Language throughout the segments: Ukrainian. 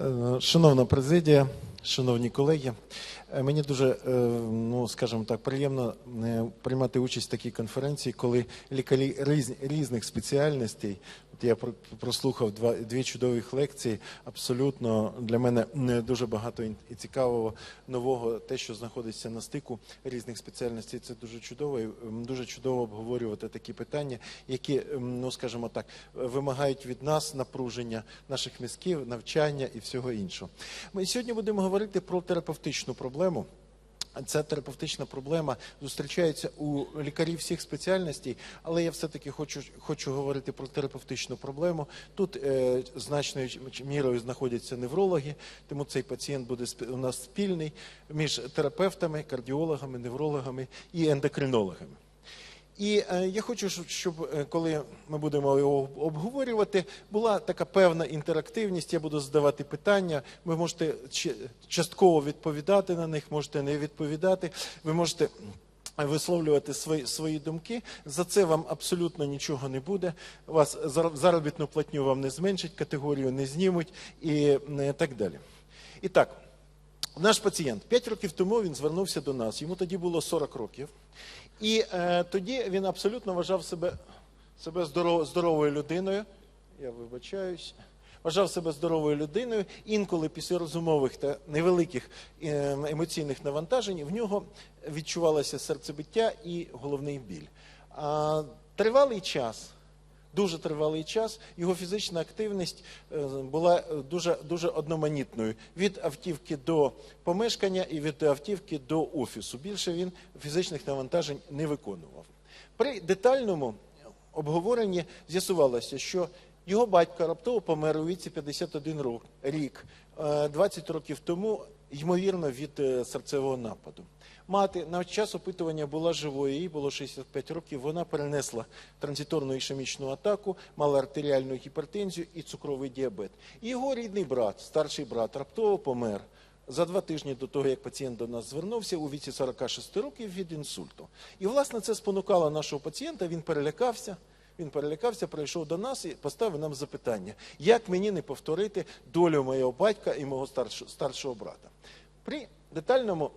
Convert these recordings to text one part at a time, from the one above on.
Е, Шановна президія, шановні колеги, е, мені дуже, е, ну скажімо так, приємно е, приймати участь в такій конференції, коли лікарі різних спеціальностей. От я прослухав два дві чудових лекції. Абсолютно для мене дуже багато і цікавого нового, те, що знаходиться на стику різних спеціальностей. Це дуже чудово. І дуже чудово обговорювати такі питання, які, ну скажімо так, вимагають від нас напруження наших мізків, навчання і всього іншого. Ми сьогодні будемо говорити про терапевтичну проблему. Ця терапевтична проблема зустрічається у лікарів всіх спеціальностей, але я все-таки хочу, хочу говорити про терапевтичну проблему. Тут е, значною мірою знаходяться неврологи, тому цей пацієнт буде у нас спільний між терапевтами, кардіологами, неврологами і ендокринологами. І е, я хочу, щоб- е, коли ми будемо його обговорювати, була така певна інтерактивність. Я буду задавати питання. Ви можете частково відповідати на них, можете не відповідати. Ви можете висловлювати свої, свої думки. За це вам абсолютно нічого не буде. Вас заробітну платню вам не зменшать, категорію не знімуть і е, так далі. І так. Наш пацієнт 5 років тому він звернувся до нас. Йому тоді було 40 років. І е, тоді він абсолютно вважав себе, себе здоров, здоровою людиною. Я вибачаюсь. Вважав себе здоровою людиною. Інколи після розумових та невеликих е, емоційних навантажень в нього відчувалося серцебиття і головний біль. А тривалий час дуже тривалий час. Його фізична активність е, була е, дуже, дуже одноманітною від автівки до помешкання і від автівки до офісу. Більше він фізичних навантажень не виконував. При детальному обговоренні з'ясувалося, що його батько раптово помер у віці 51 рок- рік, е, 20 років тому, ймовірно, від е, серцевого нападу. Мати на час опитування була живою, їй було 65 років. Вона перенесла транзиторну ішемічну атаку, мала артеріальну гіпертензію і цукровий діабет. І його рідний брат, старший брат, раптово помер. За два тижні до того, як пацієнт до нас звернувся у віці 46 років від інсульту. І, власне, це спонукало нашого пацієнта, він перелякався. Він перелякався, прийшов до нас і поставив нам запитання, як мені не повторити долю моєго батька і мого старшого, брата. При детальному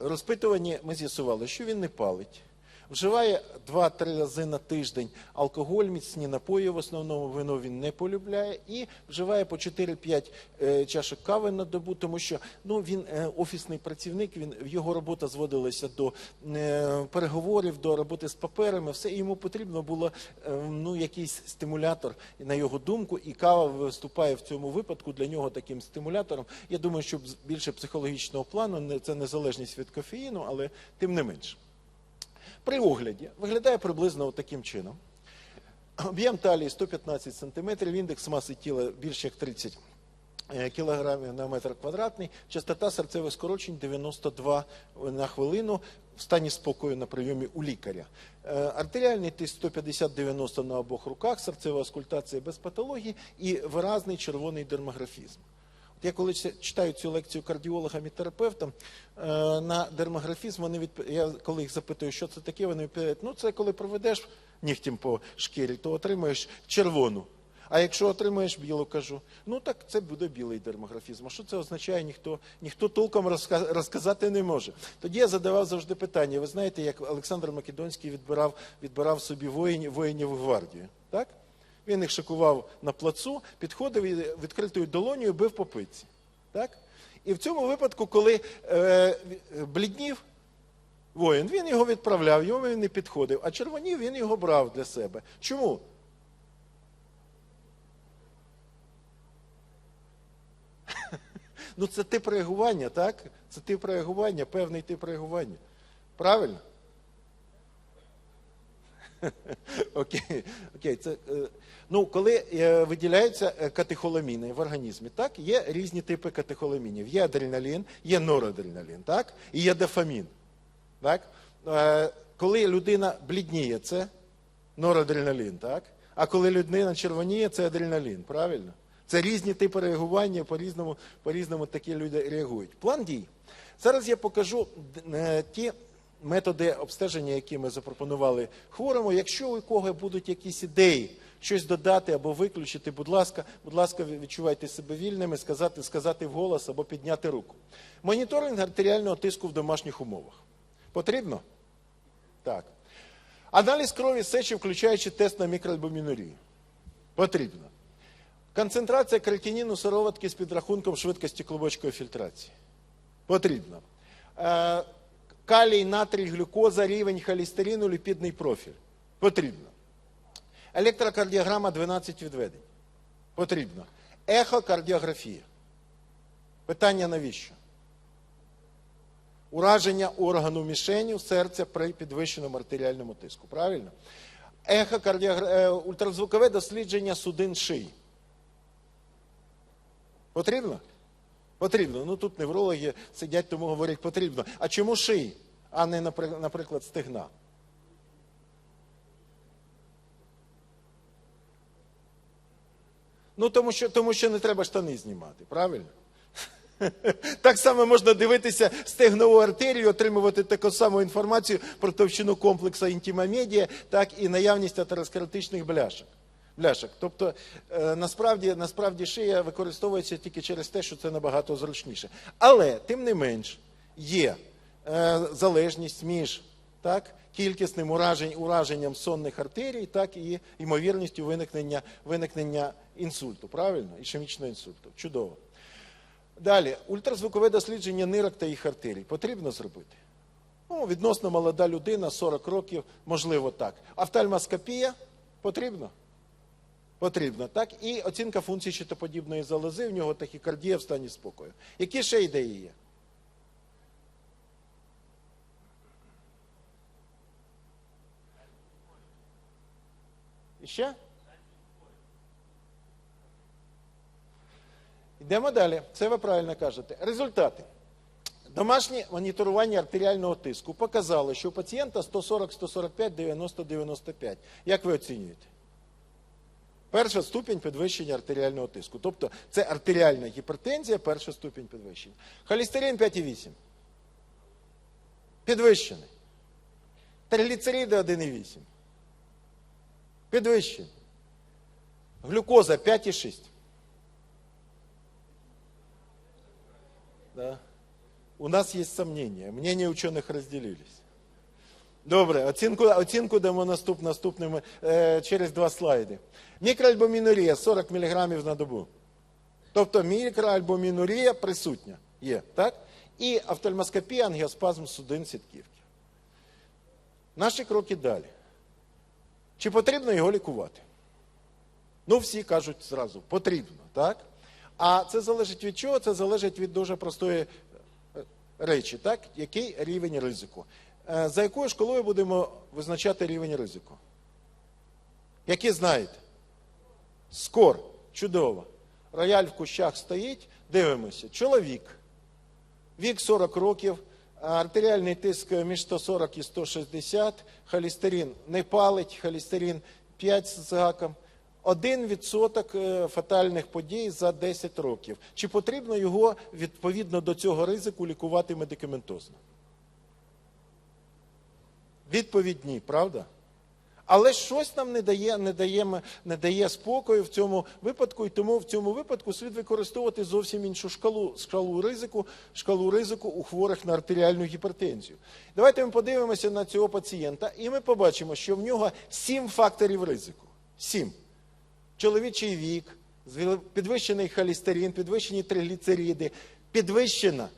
розпитуванні ми з'ясували, що він не палить. Вживає 2-3 рази на тиждень алкоголь, міцні напої, в основному вино він не полюбляє, і вживає по 4-5 е, чашок кави на добу, тому що ну, він е, офісний працівник, він, його робота зводилася до е, переговорів, до роботи з паперами, все, і йому потрібно було ну, якийсь стимулятор, на його думку, і кава виступає в цьому випадку для нього таким стимулятором. Я думаю, що більше психологічного плану, це незалежність від кофеїну, але тим не менше. При огляді виглядає приблизно таким чином. Об'єм талії 115 см, індекс маси тіла більше як 30 е, кілограмів на метр квадратний, частота серцевих скорочень 92 на хвилину в стані спокою на прийомі у лікаря. Е, Артеріальний тиск 150-90 на обох руках, серцева аскультація без патології і виразний червоний дермографізм. Я коли читаю- цю лекцію кардіологам і терапевтам е, на дермографізм, вони відп... я коли їх запитую, що це таке, вони відповідають, ну це коли проведеш нігтем по шкірі, то отримаєш червону. А якщо отримаєш білу, кажу, ну так це буде білий дермографізм. А що це означає, ніхто, ніхто толком розка- розказати не може. Тоді я задавав завжди питання. Ви знаєте, як Олександр Македонський відбирав, відбирав собі воїнів, воїнів гвардію. Так? Він їх шикував на плацу, підходив і відкритою долонею бив по пиці. Так? І в цьому випадку, коли е, бліднів воїн, він його відправляв, йому він не підходив, а червонів він його брав для себе. Чому? Ну, це тип реагування, так? Це тип реагування, певний тип реагування. Правильно? Окей, окей. Це, е, ну, коли е, виділяються е, катехоламіни в організмі, так, є різні типи катехоламінів. Є адреналін, є норадреналін, так, і є дофамін. Так? Коли людина блідніє, це норадреналін, так? А коли людина червоніє, це адреналін, правильно? Це різні типи реагування, по-різному, по-різному такі люди реагують. План дій. Зараз я покажу ті методи обстеження, які ми запропонували хворому. Якщо у кого будуть якісь ідеї, щось додати або виключити, будь ласка, будь ласка, відчувайте себе вільними, сказати, сказати вголос або підняти руку. Моніторинг артеріального тиску в домашніх умовах. Потрібно? Так. Аналіз крові сечі, включаючи тест на мікроальбумінурію. Потрібно. Концентрація креатиніну сироватки з підрахунком швидкості клубочкової фільтрації. Потрібно. Калій, натрій, глюкоза, рівень холестерину, ліпідний профіль. Потрібно. Електрокардіограма 12 відведень. Потрібно. Ехокардіографія. Питання навіщо? Ураження органу мішеню серця при підвищеному артеріальному тиску. Правильно? Ехокардіогра... е, ультразвукове дослідження судин шиї. Потрібно? Потрібно. Ну тут неврологи сидять, тому говорять потрібно. А чому шиї, а не, наприклад, стегна? Ну, тому що, тому що не треба штани знімати, правильно? Так само можна дивитися стегнову артерію, отримувати таку саму інформацію про товщину комплексу інтімомедія, так і наявність атеросклеротичних бляшок. Бляшок. Тобто, е, насправді, насправді шия використовується тільки через те, що це набагато зручніше. Але, тим не менш, є е, залежність між так, кількісним уражень, ураженням сонних артерій, так і ймовірністю виникнення, виникнення інсульту, правильно? Ішемічного інсульту. Чудово. Далі, ультразвукове дослідження нирок та їх артерій. Потрібно зробити? Ну, відносно молода людина, 40 років, можливо, так. Офтальмоскопія потрібно? Потрібно, так? І оцінка функції щитоподібної залози, в нього тахікардія в стані спокою. Які ще ідеї є? І ще? Йдемо далі. Це ви правильно кажете. Результати. Домашнє моніторування артеріального тиску показало, що у пацієнта 140, 145, 90, 95. Як ви оцінюєте? Перша ступінь підвищення артеріального тиску. Тобто це артеріальна гіпертензія, перша ступінь підвищення. Холестерин 5,8. Підвищений. Тригліцериди 1,8. Підвищений. Глюкоза 5,6. Да. У нас есть сомнения. Мнения ученых разделились. Добре, оцінку, оцінку дамо наступ, наступними е, через два слайди. Мікроальбумінурія 40 мг на добу. Тобто мікроальбумінурія присутня є, так? І офтальмоскопія, ангіоспазм судин сітківки. Наші кроки далі. Чи потрібно його лікувати? Ну, всі кажуть зразу, потрібно, так? А це залежить від чого? Це залежить від дуже простої е, речі, так? Який рівень ризику? Е, За якою школою будемо визначати рівень ризику? Які знаєте? Скор. Чудово. Рояль в кущах стоїть, дивимося. Чоловік. Вік 40 років, артеріальний тиск між 140 і 160, холестерин не палить, холестерин 5 з гаком. Один відсоток е, фатальних подій за 10 років. Чи потрібно його відповідно до цього ризику лікувати медикаментозно? Відповідь ні, правда? Але щось нам не дає, не, дає, не дає спокою в цьому випадку, і тому в цьому випадку слід використовувати зовсім іншу шкалу, шкалу ризику, шкалу ризику у хворих на артеріальну гіпертензію. Давайте ми подивимося на цього пацієнта, і ми побачимо, що в нього сім факторів ризику. Сім. Чоловічий вік, підвищений холестерин, підвищені тригліцериди, підвищена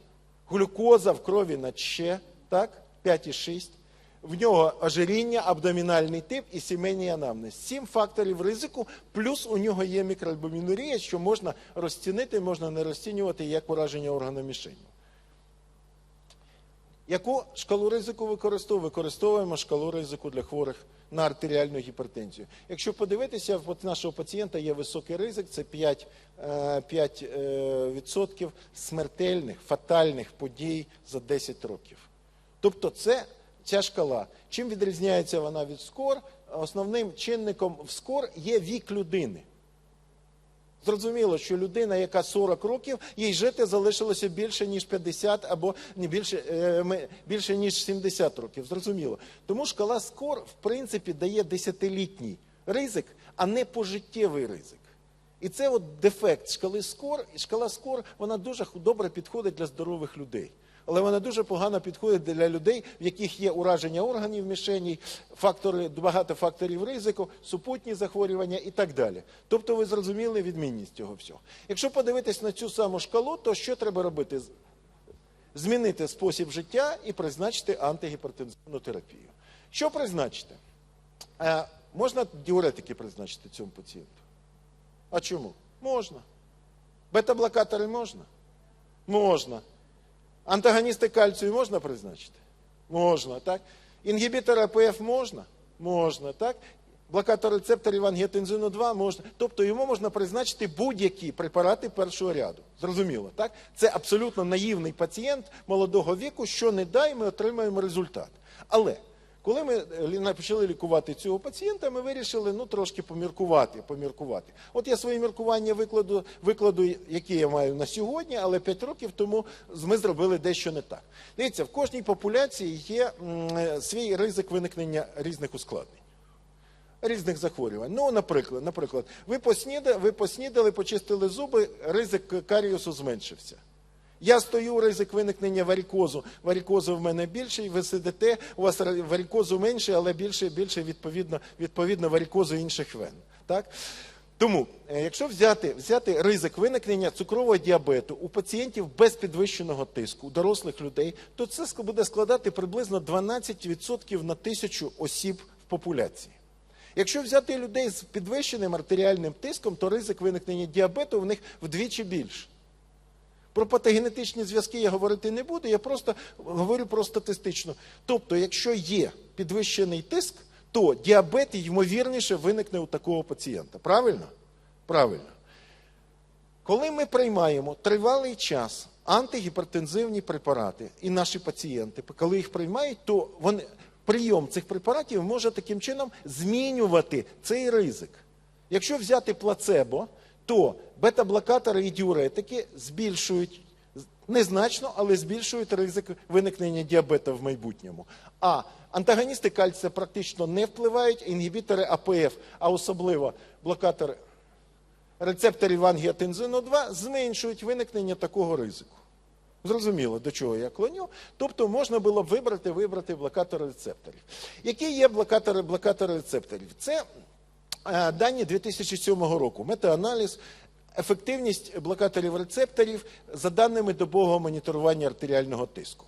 глюкоза в крові на ще, так, 5,6. В нього ожиріння, абдомінальний тип і сімейний анамнез. Сім факторів ризику, плюс у нього є мікроальбумінурія, що можна розцінити, можна не розцінювати як ураження органу мішені. Яку шкалу ризику використовуємо? Використовуємо шкалу ризику для хворих на артеріальну гіпертензію. Якщо подивитися, от нашого пацієнта є високий ризик, це 5, е, 5 е, смертельних, фатальних подій за 10 років. Тобто це ця шкала. Чим відрізняється вона від скор? Основним чинником в скор є вік людини. Зрозуміло, що людина, яка 40 років, їй жити залишилося більше, ніж 50 або не більше, е, більше ніж 70 років. Зрозуміло. Тому шкала скор, в принципі, дає 10-літній ризик, а не пожиттєвий ризик. І це от дефект шкали скор, і шкала скор вона дуже добре підходить для здорових людей. Але вона дуже погано підходить для людей, в яких є ураження органів мішеній, фактори, багато факторів ризику, супутні захворювання і так далі. Тобто ви зрозуміли відмінність цього всього. Якщо подивитись на цю саму шкалу, то що треба робити? Змінити спосіб життя і призначити антигіпертензивну терапію. Що призначити? Е, можна діуретики призначити цьому пацієнту? А чому? Можна. Бета-блокатори можна? Можна. Антагоністи кальцію можна призначити? Можна, так? Інгібітор АПФ можна? Можна, так? Блокатор рецепторів ангіотензину 2 можна. Тобто йому можна призначити будь-які препарати першого ряду. Зрозуміло, так? Це абсолютно наївний пацієнт молодого віку, що не дай, ми отримаємо результат. Але коли ми е, почали лікувати цього пацієнта, ми вирішили ну, трошки поміркувати. поміркувати. От я свої міркування викладу, викладу, які я маю на сьогодні, але 5 років тому ми зробили дещо не так. Дивіться, в кожній популяції є е, свій ризик виникнення різних ускладнень. Різних захворювань. Ну, наприклад, наприклад, ви поснідали, ви поснідали, почистили зуби, ризик каріусу зменшився. Я стою, ризик виникнення варікозу. Варікозу в мене більший, ви сидите, у вас варікозу менше, але більше і більше відповідно, відповідно варікозу інших вен. Так? Тому, е, якщо взяти, взяти ризик виникнення цукрового діабету у пацієнтів без підвищеного тиску, у дорослих людей, то це буде складати приблизно 12% на тисячу осіб в популяції. Якщо взяти людей з підвищеним артеріальним тиском, то ризик виникнення діабету в них вдвічі більше. Про патогенетичні зв'язки я говорити не буду, я просто говорю про статистично. Тобто, якщо є підвищений тиск, то діабет ймовірніше виникне у такого пацієнта. Правильно? Правильно. Коли ми приймаємо тривалий час антигіпертензивні препарати, і наші пацієнти, коли їх приймають, то вони, прийом цих препаратів може таким чином змінювати цей ризик. Якщо взяти плацебо, то бета-блокатори і діуретики збільшують незначно, але збільшують ризик виникнення діабету в майбутньому. А антагоністи кальція практично не впливають, інгібітори АПФ, а особливо блокатори рецепторів ангіотензину 2 зменшують виникнення такого ризику. Зрозуміло, до чого я клоню. Тобто можна було б вибрати вибрати блокатори рецепторів. Які є блокатори блокатори рецепторів? Це дані 2007 року. Метааналіз, ефективність блокаторів рецепторів за даними добового моніторування артеріального тиску.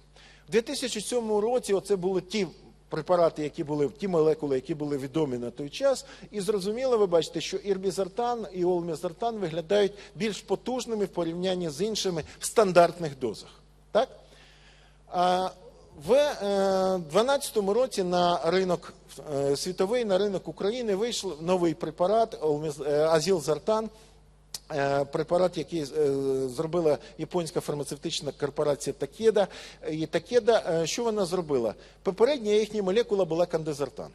У 2007 році оце були ті препарати, які були ті молекули, які були відомі на той час, і зрозуміло, ви бачите, що ірбізартан і олмізартан виглядають більш потужними в порівнянні з іншими в стандартних дозах. Так? В 2012 році на ринок е, світовий, на ринок України вийшов новий препарат е, азілзартан. Е, препарат, який е, зробила японська фармацевтична корпорація Такеда. І Такеда, е, що вона зробила? Попередня їхня молекула була кандезартан.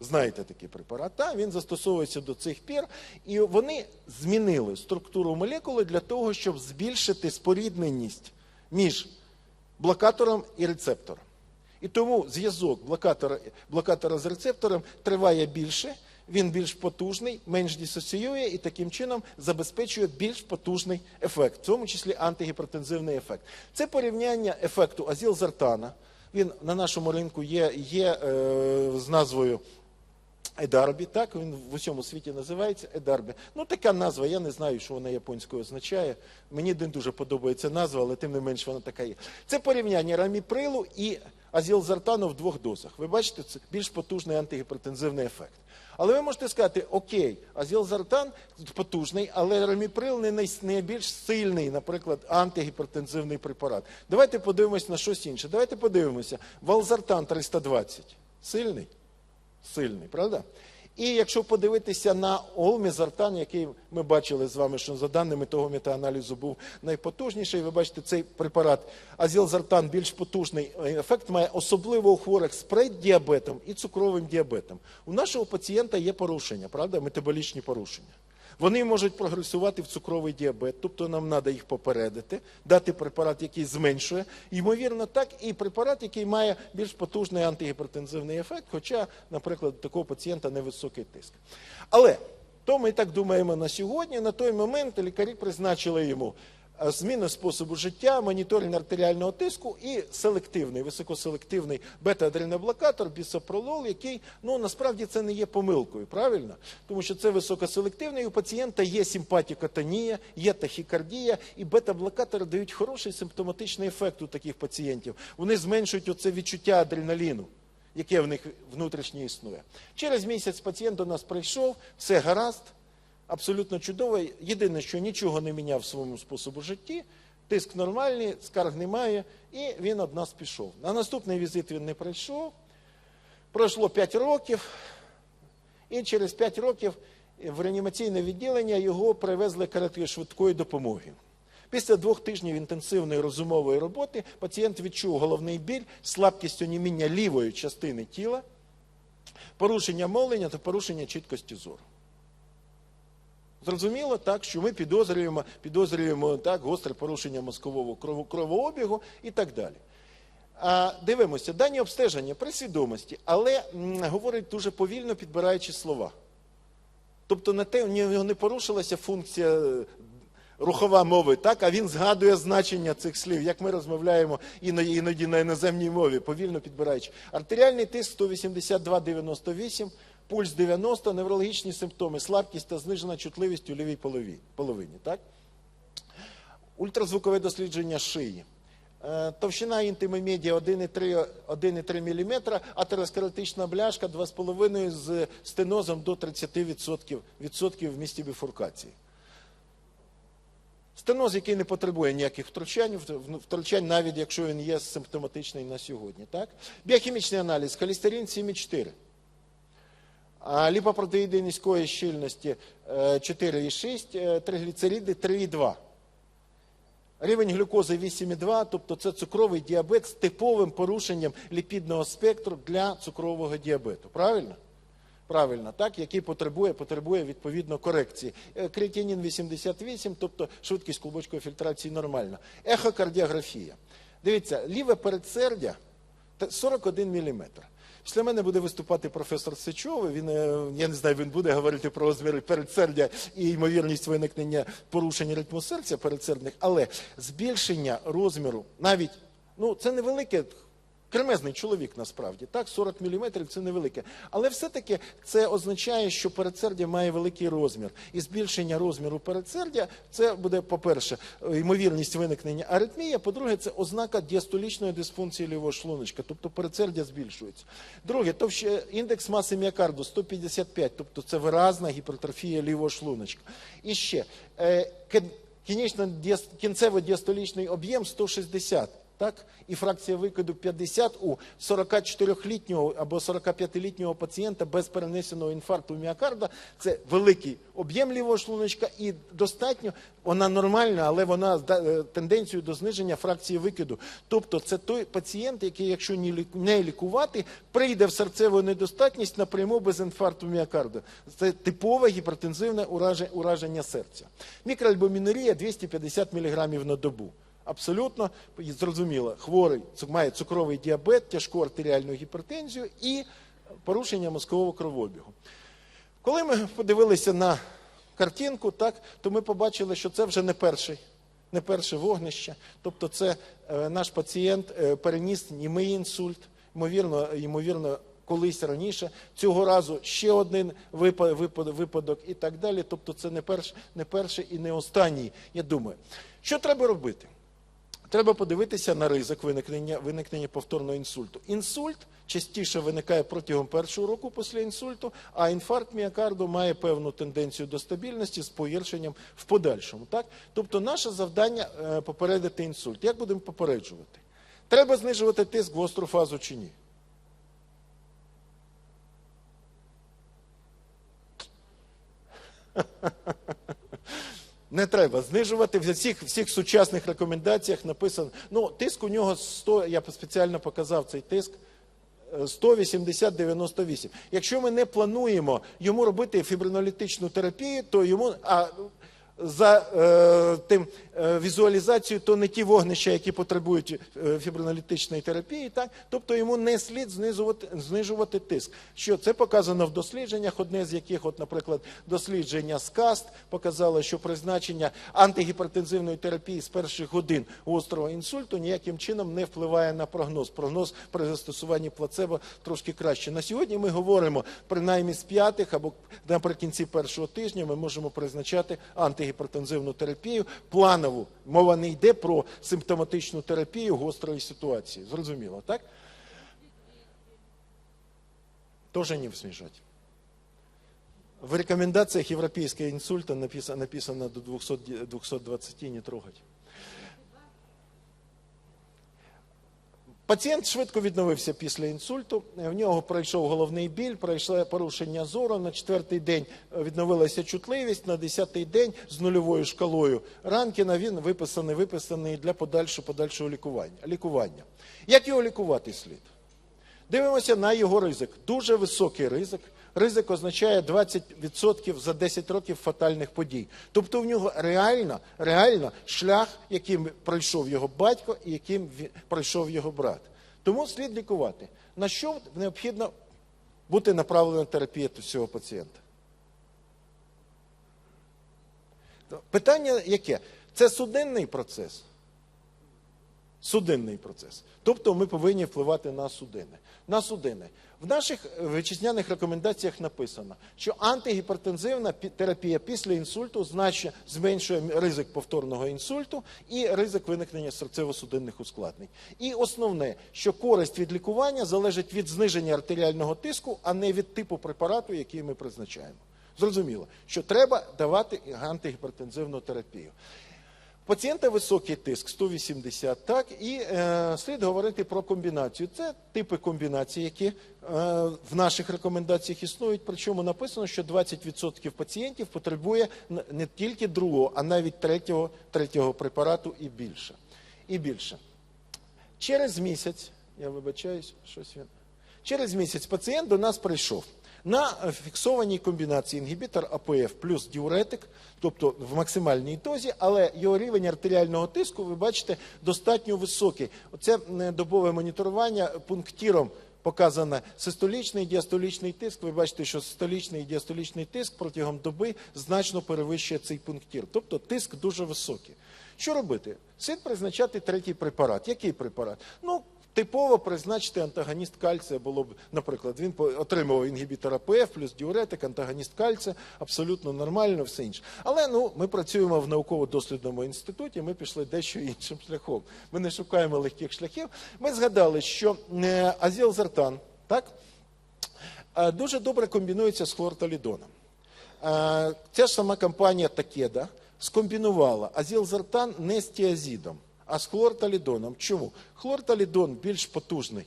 Знаєте такий препарат? Так, він застосовується до цих пір, і вони змінили структуру молекули для того, щоб збільшити спорідненість між блокатором і рецептором. І тому зв'язок блокатора, блокатора з рецептором триває більше він більш потужний, менш дисоціює і таким чином забезпечує більш потужний ефект, в тому числі антигіпертензивний ефект. Це порівняння ефекту азілзартана. Він на нашому ринку є, є е, з назвою. Едарбі, так він в усьому світі називається Едарбі. Ну, така назва, я не знаю, що вона японською означає. Мені не дуже подобається назва, але тим не менш вона така є. Це порівняння раміприлу і азілзартану в двох дозах. Ви бачите, це більш потужний антигіпертензивний ефект. Але ви можете сказати, окей, азілзартан потужний, але раміприл не найбільш сильний, наприклад, антигіпертензивний препарат. Давайте подивимось на щось інше. Давайте подивимося. Валзартан 320. Сильний? Сильний, правда? І якщо подивитися на олмізартан, який ми бачили з вами, що за даними того метааналізу був найпотужніший, ви бачите, цей препарат азілзартан більш потужний ефект має особливо у хворих з преддіабетом і цукровим діабетом. У нашого пацієнта є порушення, правда, метаболічні порушення. Вони можуть прогресувати в цукровий діабет, тобто нам треба їх попередити, дати препарат, який зменшує, ймовірно, так, і препарат, який має більш потужний антигіпертензивний ефект, хоча, наприклад, у такого пацієнта невисокий тиск. Але то ми так думаємо на сьогодні. На той момент лікарі призначили йому е, зміну способу життя, моніторинг артеріального тиску і селективний, високоселективний бета-адреноблокатор, бісопролол, який ну насправді це не є помилкою, правильно? Тому що це високоселективний, у пацієнта є симпатікотонія, є тахікардія, і бета-блокатори дають хороший симптоматичний ефект у таких пацієнтів. Вони зменшують оце відчуття адреналіну яке в них внутрішнє існує. Через місяць пацієнт до нас прийшов, все гаразд, абсолютно чудово. Єдине, що нічого не міняв в своєму способу житті, тиск нормальний, скарг немає, і він од нас пішов. На наступний візит він не прийшов. Пройшло 5 років, і через 5 років в реанімаційне відділення його привезли каретою швидкої допомоги. Після двох тижнів інтенсивної розумової роботи пацієнт відчув головний біль, слабкість оніміння лівої частини тіла, порушення мовлення та порушення чіткості зору. Зрозуміло так, що ми підозрюємо, підозрюємо так, гостре порушення мозкового кровообігу і так далі. А, дивимося, дані обстеження при свідомості, але м, говорить дуже повільно, підбираючи слова. Тобто на те, у нього не порушилася функція е, рухова мови, так, а він згадує значення цих слів, як ми розмовляємо іноді, іноді на іноземній мові, повільно підбираючи. Артеріальний тиск 182-98, пульс 90, неврологічні симптоми, слабкість та знижена чутливість у лівій половині. Так? Ультразвукове дослідження шиї. Е, Товщина інтимомедія 1,3 1,3 мм, атеросклеротична бляшка 2,5 з стенозом до 30% відсотків в місті біфуркації. Стеноз, який не потребує ніяких втручань, втручань, навіть якщо він є симптоматичний на сьогодні. Так? Біохімічний аналіз, холестерин 7,4. А ліпопротеїди низької щільності е, 4,6, е, тригліцериди 3,2. Рівень глюкози 8,2, тобто це цукровий діабет з типовим порушенням ліпідного спектру для цукрового діабету. Правильно? Правильно, так, який потребує, потребує відповідно корекції. Е, Креатинін 88, тобто швидкість клубочкової фільтрації нормальна. Ехокардіографія. Дивіться, ліве передсердя 41 мм. Після мене буде виступати професор Сичов. Він, е, я не знаю, він буде говорити про розміри передсердя і ймовірність виникнення порушень ритму серця передсердних, але збільшення розміру навіть, ну це невелике. Кремезний чоловік насправді, так, 40 мм це невелике. Але все-таки це означає, що передсердя має великий розмір. І збільшення розміру передсердя це буде, по-перше, ймовірність виникнення аритмії, по-друге, це ознака діастолічної дисфункції лівого шлуночка, тобто передсердя збільшується. Друге, то ще індекс маси міокарду 155, тобто це виразна гіпертрофія лівого шлуночка. І ще е, кінечно кінцево-діастолічний об'єм 160. Так? І фракція викиду 50 у 44-літнього або 45-літнього пацієнта без перенесеного інфаркту міокарда. Це великий об'єм лівого шлуночка і достатньо, вона нормальна, але вона е, тенденцією до зниження фракції викиду. Тобто це той пацієнт, який, якщо не лікувати, прийде в серцеву недостатність напряму без інфаркту міокарда. Це типове гіпертензивне ураження серця. Мікроальбумінурія 250 мг на добу. Абсолютно зрозуміло, хворий має цукровий діабет, тяжку артеріальну гіпертензію і порушення мозкового кровообігу. Коли ми подивилися на картинку, так, то ми побачили, що це вже не перший, не перше вогнище. Тобто, це е, наш пацієнт е, переніс німий інсульт, ймовірно, ймовірно, колись раніше. Цього разу ще один випадок, випадок і так далі. Тобто, це не перший, не перший і не останній, я думаю. Що треба робити? Треба подивитися на ризик виникнення, виникнення повторного інсульту. Інсульт частіше виникає протягом першого року після інсульту, а інфаркт міокарду має певну тенденцію до стабільності з погіршенням в подальшому. Так? Тобто наше завдання е, попередити інсульт. Як будемо попереджувати? Треба знижувати тиск в остру фазу чи ні? Не треба знижувати. В всіх, всіх сучасних рекомендаціях написано. Ну, тиск у нього 100, я спеціально показав цей тиск. е, 180-98. Якщо ми не плануємо йому робити фібринолітичну терапію, то йому а за е, тим е, візуалізацією, то не ті вогнища, які потребують е, терапії, так тобто йому не слід знижувати, знижувати тиск. Що це показано в дослідженнях, одне з яких, от, наприклад, дослідження з КАСТ показало, що призначення антигіпертензивної терапії з перших годин гострого інсульту ніяким чином не впливає на прогноз. Прогноз при застосуванні плацебо трошки краще. На сьогодні ми говоримо принаймні з п'ятих або наприкінці першого тижня ми можемо призначати антигіпертензивну терапію планову. Мова не йде про симптоматичну терапію гострої ситуації. Зрозуміло, так? Тоже не снижать. В рекомендаціях Європейського інсульта написано, написано до 200, 220 не трогать. Пацієнт швидко відновився після інсульту. В нього пройшов головний біль, пройшло порушення зору. На четвертий день відновилася чутливість. На десятий день з нульовою шкалою Ранкіна він виписаний, виписаний для подальшого подальшого лікування. лікування. Як його лікувати слід? Дивимося на його ризик. Дуже високий ризик. Ризик означає 20% за 10 років фатальних подій. Тобто в нього реально, реально шлях, яким пройшов його батько і яким пройшов його брат. Тому слід лікувати. На що необхідно бути направлена терапія цього пацієнта? Питання яке? Це судинний процес. Судинний процес. Тобто ми повинні впливати на судини. На судини. В наших е, рекомендаціях написано, що антигіпертензивна терапія після інсульту значно зменшує ризик повторного інсульту і ризик виникнення серцево-судинних ускладнень. І основне, що користь від лікування залежить від зниження артеріального тиску, а не від типу препарату, який ми призначаємо. Зрозуміло, що треба давати антигіпертензивну терапію. Пацієнта високий тиск 180, так, і е, слід говорити про комбінацію. Це типи комбінацій, які е, в наших рекомендаціях існують. Причому написано, що 20% пацієнтів потребує не тільки другого, а навіть третього, третього препарату і більше. І більше. Через місяць, я вибачаюсь, щось він. Через місяць пацієнт до нас прийшов на е, фіксованій комбінації інгібітор АПФ плюс діуретик, тобто в максимальній дозі, але його рівень артеріального тиску, ви бачите, достатньо високий. Оце добове моніторування пунктіром показано систолічний і діастолічний тиск. Ви бачите, що систолічний і діастолічний тиск протягом доби значно перевищує цей пунктір. Тобто тиск дуже високий. Що робити? Слід призначати третій препарат. Який препарат? Ну, типово призначити антагоніст кальція було б, наприклад, він отримував інгібітор АПФ плюс діуретик, антагоніст кальція, абсолютно нормально, все інше. Але ну, ми працюємо в науково-дослідному інституті, ми пішли дещо іншим шляхом. Ми не шукаємо легких шляхів. Ми згадали, що е, азілзартан, так, е, дуже добре комбінується з хлорталідоном. Е, Ця ж сама компанія Такеда скомбінувала азілзартан не з тіазідом, а з хлорталідоном. Чому? Хлорталідон більш потужний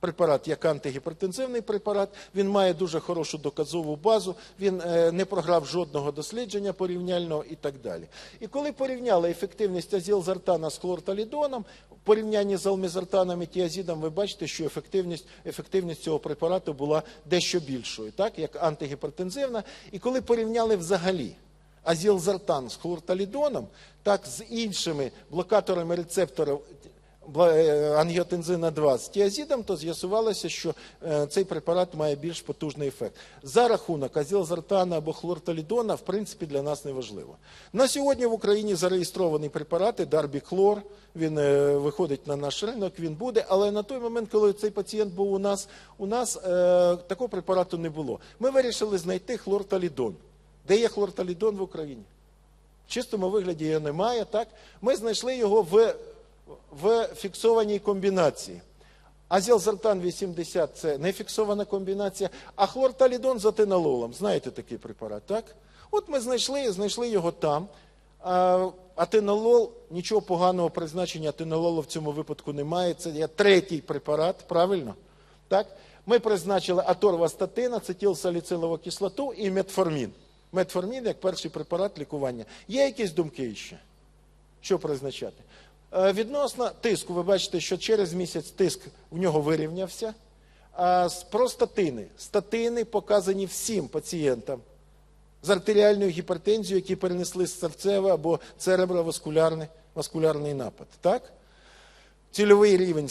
препарат як антигіпертензивний препарат. Він має дуже хорошу доказову базу, він е, не програв жодного дослідження порівняльного і так далі. І коли порівняли ефективність азілзартана з хлорталідоном, в порівнянні з алмезартаном і тіазідом, ви бачите, що ефективність, ефективність цього препарату була дещо більшою, так, як антигіпертензивна. І коли порівняли взагалі азілзартан з хлорталідоном, так з іншими блокаторами рецепторів е, ангіотензина 2 з тіазідом, то з'ясувалося, що е, цей препарат має більш потужний ефект. За рахунок азілзартана або хлорталідона, в принципі, для нас не важливо. На сьогодні в Україні зареєстровані препарати Дарбіклор, він е, виходить на наш ринок, він буде, але на той момент, коли цей пацієнт був у нас, у нас е, такого препарату не було. Ми вирішили знайти хлорталідон. Де є хлорталідон в Україні? В чистому вигляді його немає. Так? Ми знайшли його в, в фіксованій комбінації. Азілзартан 80 це не фіксована комбінація, а хлорталідон з атинололом. Знаєте такий препарат, так? От ми знайшли, знайшли його там. А, атинолол, нічого поганого призначення атинололу в цьому випадку немає. Це є третій препарат, правильно? Так? Ми призначили аторвастатин, ацетилсаліцилову кислоту і метформін. Метформін як перший препарат лікування. Є якісь думки ще? Що призначати? Е, Відносно тиску, ви бачите, що через місяць тиск в нього вирівнявся. Про статини. Статини показані всім пацієнтам з артеріальною гіпертензією, які перенесли серцевий або цереброваскулярний васкулярний напад. Так? Цільовий рівень,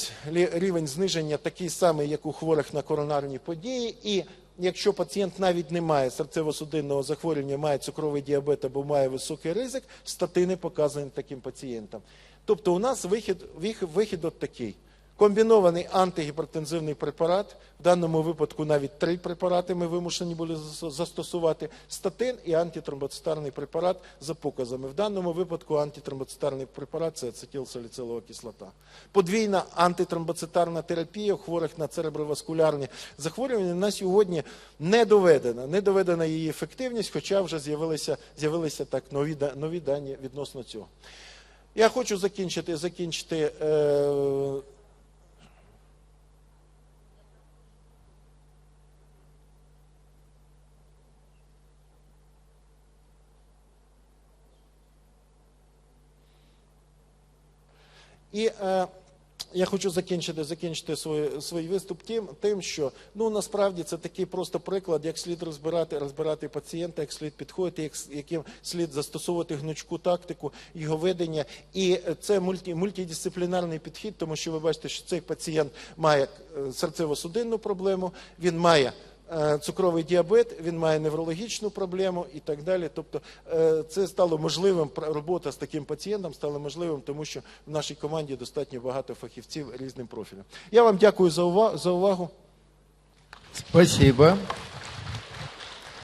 рівень зниження такий самий, як у хворих на коронарні події. І якщо пацієнт навіть не має серцево-судинного захворювання, має цукровий діабет або має високий ризик, статини показані таким пацієнтам. Тобто у нас вихід, вихід от такий. Комбінований антигіпертензивний препарат, в даному випадку навіть три препарати ми вимушені були застосувати: статин і антитромбоцитарний препарат за показами. В даному випадку антитромбоцитарний препарат це ацетилсаліцилова кислота. Подвійна антитромбоцитарна терапія у хворих на цереброваскулярні захворювання на сьогодні не доведена. Не доведена її ефективність, хоча вже з'явилися, з'явилися так нові, нові дані відносно цього. Я хочу закінчити, закінчити е, І е, я хочу закінчити, закінчити свій, свій виступ тим, тим, що ну насправді це такий просто приклад, як слід розбирати, розбирати пацієнта, як слід підходити, як, яким слід застосовувати гнучку тактику, його ведення. І це мульті, мультидисциплінарний підхід, тому що ви бачите, що цей пацієнт має е, серцево-судинну проблему, він має цукровий діабет, він має неврологічну проблему і так далі. Тобто е, це стало можливим, робота з таким пацієнтом стала можливим, тому що в нашій команді достатньо багато фахівців різним профілем. Я вам дякую. За увагу. Спасибо.